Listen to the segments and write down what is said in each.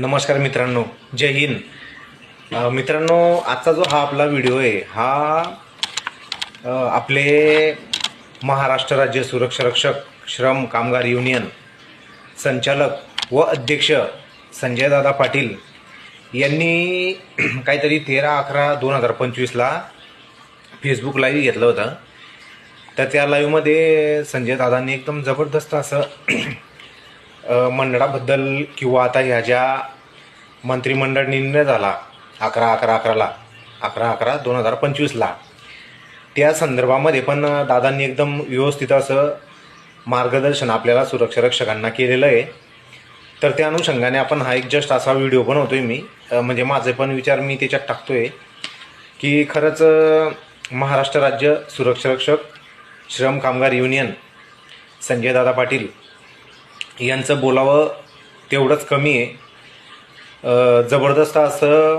नमस्कार मित्रांनो जय हिंद. मित्रांनो आजचा जो हा आपला व्हिडिओ आहे हा आपले महाराष्ट्र राज्य सुरक्षा रक्षक श्रम कामगार युनियन संचालक व अध्यक्ष संजयदादा पाटील यांनी काहीतरी तेरा अकरा दोन हजार पंचवीसला फेसबुक लाईव्ह घेतलं होतं. तर त्या लाईव्हमध्ये संजय दादांनी एकदम जबरदस्त असं मंडळाबद्दल किंवा आता ह्या ज्या मंत्रिमंडळ निर्णय झाला अकरा अकरा अकराला अकरा अकरा दोन हजार पंचवीसला त्या संदर्भामध्ये पण दादांनी एकदम व्यवस्थित असं मार्गदर्शन आपल्याला सुरक्षा रक्षकांना केलेलं आहे. तर त्या अनुषंगाने आपण हा एक जस्ट असा व्हिडिओ बनवतो आहे मी म्हणजे माझे पण विचार मी त्याच्यात टाकतो आहे की खरंच महाराष्ट्र राज्य सुरक्षा रक्षक श्रम कामगार युनियन संजय दादा पाटील यांचं बोलावं तेवढंच कमी आहे. जबरदस्त असं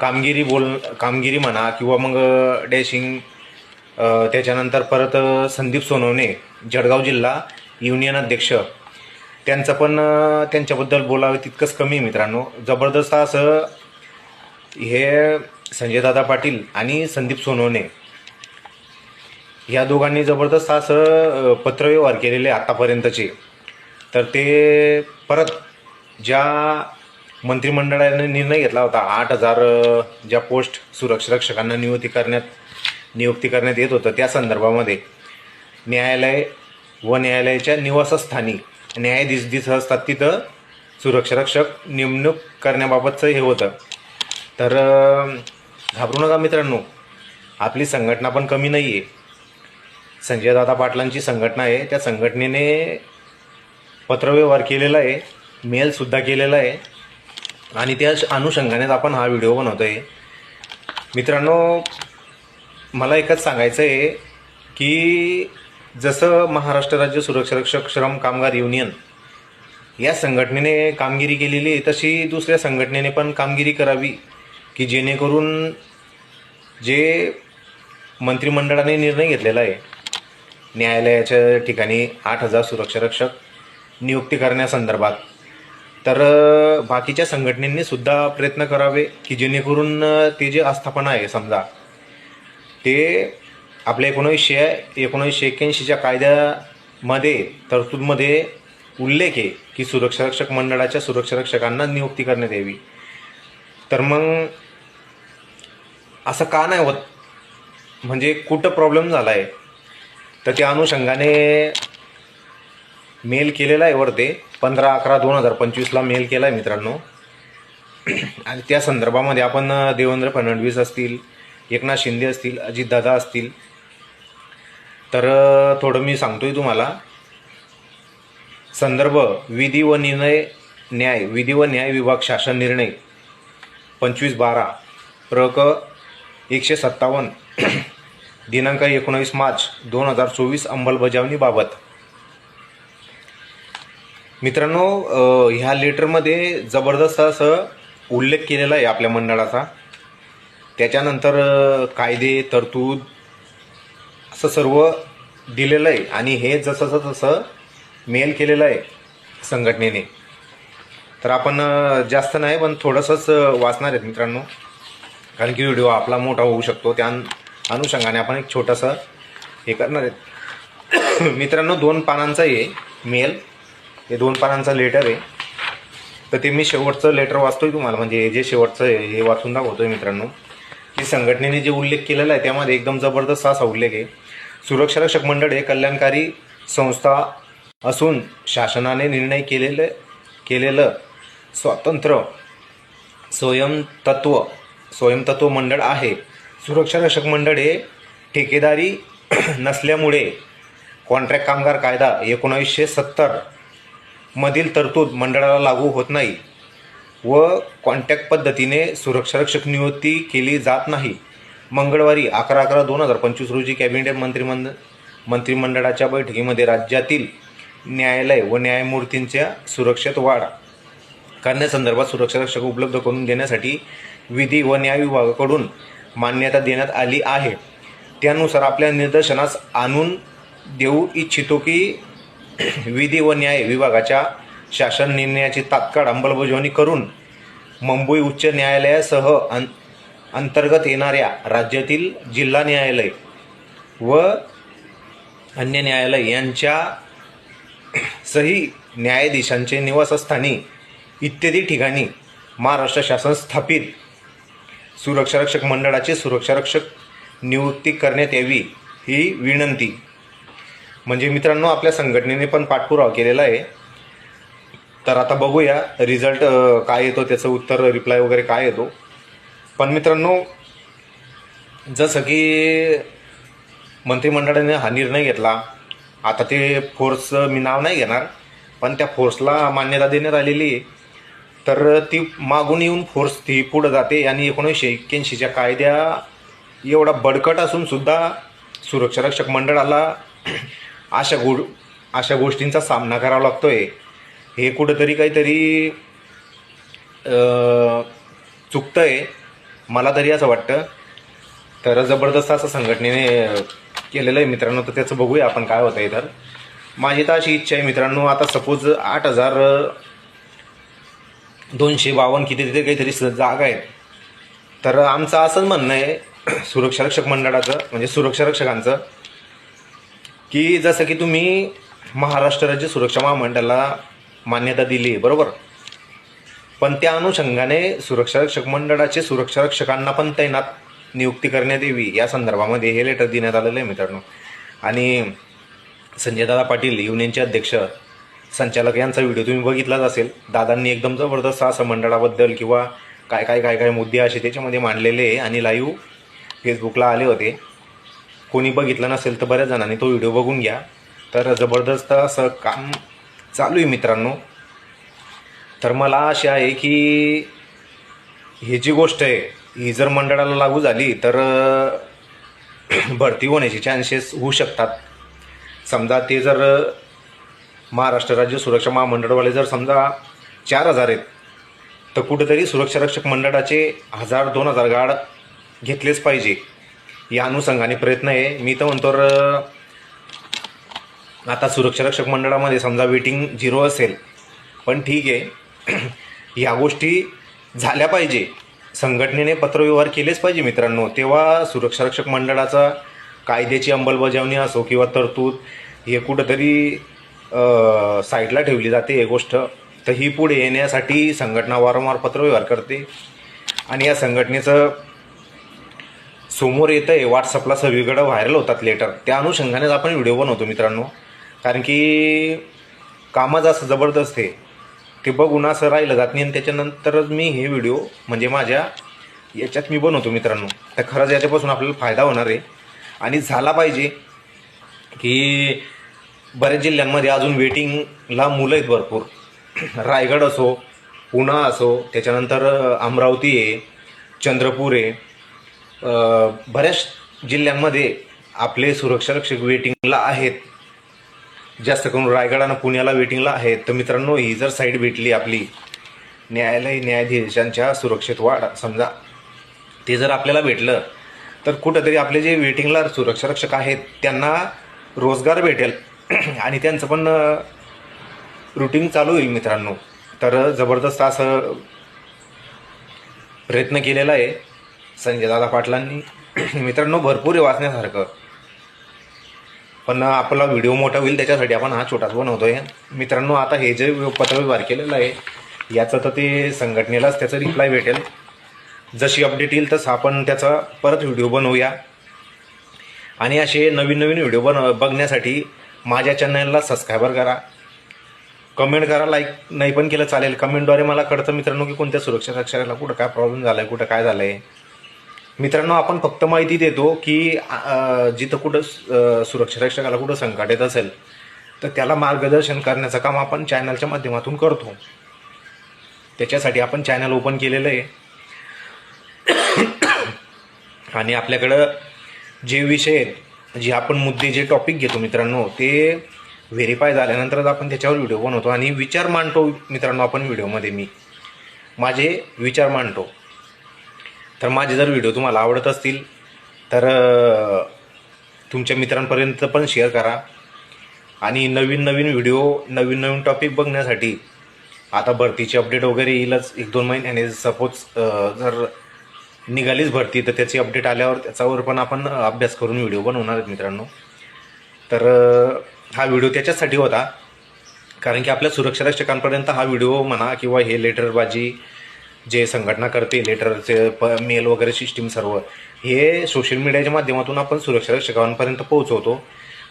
कामगिरी बोल कामगिरी म्हणा किंवा मग डॅशिंग त्याच्यानंतर परत संदीप सोनवणे जळगाव जिल्हा युनियन अध्यक्ष. त्यांचं पण त्यांच्याबद्दल बोलावं तितकंच कमी आहे मित्रांनो. जबरदस्त असं हे संजयदादा पाटील आणि संदीप सोनवणे. या दोघांनी जबरदस्त असं पत्रव्यवहार केलेले आतापर्यंतचे. तर ते परत ज्या मंत्रिमंडळाने निर्णय घेतला होता आठ हजार ज्या पोस्ट सुरक्षा रक्षकांना नियुक्ती करण्यात नियुक्ती करण्यात येत होतं त्या संदर्भामध्ये न्यायालय व न्यायालयाच्या निवासस्थानी न्यायाधीश जिथं असतात तिथं सुरक्षा रक्षक नेमणूक करण्याबाबतचं हे होतं. तर घाबरू नका मित्रांनो आपली संघटना पण कमी नाही आहे संजयदादा पाटलांची संघटना आहे. त्या संघटनेने पत्रव्यवहार केलेला आहे. मेलसुद्धा केलेला आहे. आणि त्या अनुषंगानेच आपण हा व्हिडिओ बनवतो आहे मित्रांनो मला एकच सांगायचं आहे की जसं महाराष्ट्र राज्य सुरक्षा रक्षक श्रम कामगार युनियन या संघटनेने कामगिरी केलेली आहे तशी दुसऱ्या संघटनेने पण कामगिरी करावी की जेणेकरून जे मंत्रिमंडळाने निर्णय घेतलेला आहे न्यायालयाच्या ठिकाणी आठ हजार सुरक्षा रक्षक नियुक्ती करण्यासंदर्भात. तर बाकीच्या संघटनेंनी सुद्धा प्रयत्न करावे की जेणेकरून ते जे आस्थापना आहे समजा ते आपल्या एकोणीसशे एकोणीसशे एक्क्याऐंशीच्या कायद्यामध्ये तरतूदमध्ये उल्लेख आहे की सुरक्षारक्षक मंडळाच्या सुरक्षारक्षकांना नियुक्ती करण्यात यावी. तर मग असं का नाही होत? म्हणजे कुठं प्रॉब्लेम झाला आहे तर त्या अनुषंगाने मेल केलेला आहे वर ते पंधरा अकरा दोन हजार पंचवीसला मेल केला आहे मित्रांनो. आणि त्या संदर्भामध्ये आपण देवेंद्र फडणवीस असतील एकनाथ शिंदे असतील अजितदादा असतील. तर थोडं मी सांगतोय तुम्हाला. संदर्भ विधी व निर्णय न्याय विधी व न्याय विभाग शासन निर्णय पंचवीस बारा प्र क एकशे सत्तावन्न. दिनांक एकोणावीस मार्च दोन हजार चोवीस अंमलबजावणीबाबत मित्रांनो ह्या लेटरमध्ये जबरदस्त असं उल्लेख केलेला आहे आपल्या मंडळाचा. त्याच्यानंतर कायदे तरतूद असं सर्व दिलेलं आहे आणि हे जसं तसं मेल केलेलं आहे संघटनेने. तर आपण जास्त नाही पण थोडंसंच वाचणार आहेत मित्रांनो. कारण की व्हिडिओ आपला मोठा होऊ शकतो. त्या अनुषंगाने आपण एक छोटासा हे करणार आहेत. मित्रांनो दोन पानांचा आहे मेल हे दोन पानांचा लेटर आहे. तर ते मी शेवटचं लेटर वाचतोय तुम्हाला म्हणजे जे शेवटचं आहे हे वाचून दाखवतोय मित्रांनो. की संघटनेने जे उल्लेख केलेला आहे त्यामध्ये एकदम जबरदस्त असा उल्लेख आहे. सुरक्षा रक्षक मंडळ हे कल्याणकारी संस्था असून शासनाने निर्णय केलेले केलेलं स्वातंत्र्य स्वयंतत्व स्वयंतत्व मंडळ आहे. सुरक्षा रक्षक मंडळ हे ठेकेदारी नसल्यामुळे कॉन्ट्रॅक्ट कामगार कायदा एकोणावीसशे सत्तर मधील तरतूद मंडळाला लागू होत नाही व कॉन्टॅक्ट पद्धतीने सुरक्षारक्षक नियुक्ती केली जात नाही. मंगळवारी अकरा अकरा दोन हजार पंचवीस रोजी कॅबिनेट मंत्रिमंड मंत्रिमंडळाच्या बैठकीमध्ये राज्यातील न्यायालय व न्यायमूर्तींच्या सुरक्षेत वाढ करण्यासंदर्भात सुरक्षारक्षक उपलब्ध करून देण्यासाठी विधी व न्याय विभागाकडून मान्यता देण्यात आली आहे. त्यानुसार आपल्या निदर्शनास आणून देऊ इच्छितो की विधी व न्याय विभागाच्या शासन निर्णयाची तात्काळ अंमलबजावणी करून मुंबई उच्च न्यायालयासह अं अंतर्गत येणाऱ्या राज्यातील जिल्हा न्यायालय व अन्य न्यायालय यांच्या सही न्यायाधीशांचे निवासस्थानी इत्यादी ठिकाणी महाराष्ट्र शासन स्थापित सुरक्षारक्षक मंडळाचे सुरक्षारक्षक नियुक्ती करण्यात यावी ही विनंती. म्हणजे मित्रांनो आपल्या संघटनेने पण पाठपुरावा केलेला आहे. तर आता बघूया रिझल्ट काय येतो त्याचं उत्तर रिप्लाय वगैरे काय येतो. पण मित्रांनो जसं की मंत्रिमंडळाने हा निर्णय घेतला आता ते फोर्स मी नाव नाही घेणार पण त्या फोर्सला मान्यता देण्यात आलेली आहे. तर ती मागून येऊन फोर्स ती पुढं जाते आणि एकोणीसशे एक्क्याऐंशीच्या कायद्या एवढा बडकट असून सुद्धा सुरक्षारक्षक मंडळाला अशा गो अशा गोष्टींचा सामना करावा लागतो आहे हे कुठंतरी काहीतरी चुकतं आहे मला तरी असं वाटतं. तर जबरदस्त असं संघटनेने केलेलं आहे मित्रांनो. तर त्याचं बघूया आपण काय होतं आहे तर. माझी तर अशी इच्छा आहे मित्रांनो. आता सपोज आठ हजार दोनशे बावन्न किती तिथे काहीतरी जागा आहेत. तर आमचं असंच म्हणणं आहे सुरक्षारक्षक मंडळाचं म्हणजे सुरक्षारक्षकांचं की जसं की तुम्ही महाराष्ट्र राज्य सुरक्षा महामंडळाला मान्यता दिली आहे बरोबर? पण त्या अनुषंगाने सुरक्षारक्षक मंडळाचे सुरक्षारक्षकांना पण तैनात नियुक्ती करण्यात यावी या संदर्भामध्ये हे लेटर देण्यात आलेलं आहे मित्रांनो. आणि संजयदादा पाटील युनियनचे अध्यक्ष संचालक यांचा व्हिडिओ तुम्ही बघितलाच असेल. दादांनी एकदम जबरदस्त असं मंडळाबद्दल किंवा काय काय काय काय मुद्दे असे त्याच्यामध्ये मांडलेले आहे आणि लाईव्ह फेसबुकला आले होते. कोणी बघितलं नसेल तर बऱ्याच जणांनी तो व्हिडिओ बघून घ्या. तर जबरदस्त असं काम चालू आहे मित्रांनो. तर मला अशी आहे की ही जी गोष्ट आहे ही जर मंडळाला लागू झाली तर भरती होण्याचे चान्सेस होऊ शकतात. समजा ते जर महाराष्ट्र राज्य सुरक्षा महामंडळवाले जर समजा चार हजार आहेत तर कुठेतरी सुरक्षारक्षक मंडळाचे हजार दोन हजार गाड घेतलेच पाहिजे. या अनुषंगाने प्रयत्न आहे. मी तर म्हणतो तर, आता सुरक्षारक्षक मंडळामध्ये समजा वेटिंग झिरो असेल पण ठीक आहे. ह्या गोष्टी झाल्या पाहिजे. संघटनेने पत्रव्यवहार केलेच पाहिजे मित्रांनो. तेव्हा सुरक्षारक्षक मंडळाचा कायद्याची अंमलबजावणी असो किंवा तरतूद हे कुठंतरी साईडला ठेवली जाते ही गोष्ट. तर ही पुढे येण्यासाठी संघटना वारंवार पत्रव्यवहार करते. आणि या संघटनेचं समोर येतं आहे व्हॉट्सअपला सगळीकडं व्हायरल होतात लेटर त्या अनुषंगानेच आपण व्हिडिओ बनवतो मित्रांनो. कारण की कामच असं जबरदस्त आहे. ते बघून असं राहिलं जात नाही. आणि त्याच्यानंतरच मी हे व्हिडिओ म्हणजे माझ्या याच्यात मी बनवतो मित्रांनो. तर खरंच याच्यापासून आपल्याला फायदा होणार आहे. आणि झाला पाहिजे की बऱ्याच जिल्ह्यांमध्ये अजून वेटिंगला मुलं आहेत भरपूर. रायगड असो पुणा असो त्याच्यानंतर अमरावती आहे चंद्रपूर आहे. बऱ्याच जिल्ह्यांमध्ये आपले सुरक्षारक्षक वेटिंगला आहेत. जास्त करून रायगड आणि पुण्याला वेटिंगला आहेत. तर मित्रांनो ही जर साईड भेटली आपली न्यायालय न्यायाधीशांच्या सुरक्षेत वाढ समजा ते जर आपल्याला भेटलं तर कुठंतरी आपले जे वेटिंगला सुरक्षारक्षक आहेत त्यांना रोजगार भेटेल. आणि त्यांचं पण रुटीन चालू होईल मित्रांनो. तर जबरदस्त असं प्रयत्न केलेला आहे संजयदादा पाटलांनी. मित्रांनो भरपूर आहे वाचण्यासारखं. पण आपला व्हिडिओ मोठा होईल त्याच्यासाठी आपण हा छोटाच आहे मित्रांनो आता हे जे पत्रव्यवहार केलेलं आहे याचं तर ते संघटनेलाच त्याचं रिप्लाय भेटेल. जशी अपडेट येईल तसं आपण त्याचा परत व्हिडिओ बनवूया. आणि असे नवीन नवीन व्हिडिओ बन बघण्यासाठी माझ्या चॅनलला सबस्क्रायबर करा. कमेंट करा लाईक नाही पण केलं चालेल. कमेंटद्वारे मला कळतं मित्रांनो की कोणत्या सुरक्षा रक्षकाला कुठं काय प्रॉब्लेम झाला आहे कुठं काय झालं आहे मित्रांनो आपण फक्त माहिती देतो की जिथं कुठं सुरक्षा रक्षकाला कुठं संकट येत असेल तर त्याला मार्गदर्शन करण्याचं काम आपण चॅनलच्या माध्यमातून करतो. त्याच्यासाठी आपण चॅनल ओपन केलेलं आहे. आणि आपल्याकडं जे विषय आहेत म्हणजे जे आपण मुद्दे जे टॉपिक घेतो मित्रांनो ते व्हेरीफाय झाल्यानंतरच आपण त्याच्यावर व्हिडिओ बनवतो. आणि विचार मांडतो मित्रांनो आपण व्हिडिओमध्ये मी. माझे विचार मांडतो. तर माझे जर व्हिडिओ तुम्हाला आवडत असतील तर तुमच्या मित्रांपर्यंत पण शेअर करा. आणि नवीन नवीन व्हिडिओ नवीन नवीन टॉपिक बघण्यासाठी आता भरतीची अपडेट वगैरे येईलच. एक दोन महिन्याने सपोज जर निघालीच भरती तर त्याची अपडेट आल्यावर त्याच्यावर पण आपण अभ्यास करून व्हिडिओ बनवणार आहेत मित्रांनो. तर हा व्हिडिओ त्याच्यासाठी होता कारण की आपल्या सुरक्षा रक्षकांपर्यंत हा व्हिडिओ म्हणा किंवा हे लेटरबाजी जे संघटना करते लेटरचे प मेल वगैरे सिस्टीम सर्व हे सोशल मीडियाच्या माध्यमातून आपण सुरक्षा रक्षकांपर्यंत पोहोचवतो.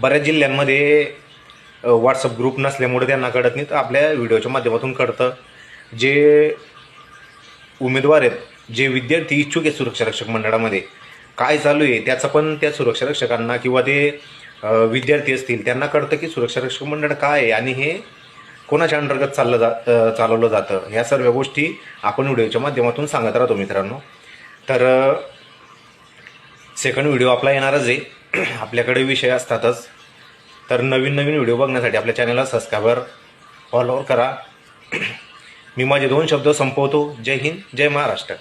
बऱ्याच जिल्ह्यांमध्ये व्हॉट्सअप ग्रुप नसल्यामुळे त्यांना कळत नाही तर आपल्या व्हिडिओच्या माध्यमातून कळतं. जे उमेदवार आहेत जे विद्यार्थी इच्छुक आहे सुरक्षा रक्षक मंडळामध्ये काय चालू आहे त्याचं पण त्या सुरक्षा रक्षकांना किंवा ते विद्यार्थी असतील त्यांना कळतं की सुरक्षा रक्षक मंडळ काय आहे आणि हे कोणाच्या अंतर्गत चाललं जा चालवलं जातं. ह्या सर्व गोष्टी आपण व्हिडिओच्या माध्यमातून सांगत राहतो मित्रांनो. तर सेकंड व्हिडिओ आपला येणारच आहे. आपल्याकडे विषय असतातच. तर नवीन नवीन व्हिडिओ बघण्यासाठी आपल्या चॅनलला सबस्क्राईबर फॉलोअर करा. मी माझे दोन शब्द संपवतो. जय हिंद जय महाराष्ट्र.